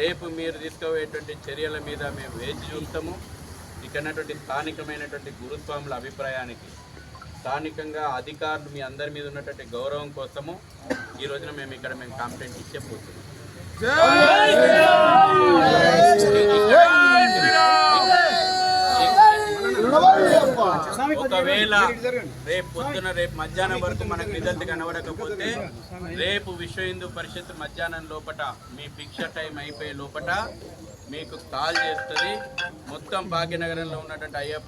రేపు మీరు తీసుకోబోయేటువంటి చర్యల మీద మేము వేచి చూస్తాము. ఇక్కడటువంటి స్థానికమైనటువంటి గురుస్వాముల అభిప్రాయానికి స్థానికంగా అధికారులు మీ అందరి మీద ఉన్నటువంటి గౌరవం కోసము ఈ రోజున మేము ఇక్కడ మేము కంప్లైంట్ ఇచ్చే పోతున్నాం ఒకవేళ రేపు పొద్దున రేపు మధ్యాహ్నం వరకు మనకు రిజల్ట్ కనబడకపోతే రేపు విశ్వ హిందూ పరిషత్ మధ్యాహ్నం లోపట మీ భిక్ష టైం అయిపోయే లోపట మీకు కాల్ చేస్తుంది. మొత్తం భాగ్యనగరంలో ఉన్నటువంటి అయ్యప్ప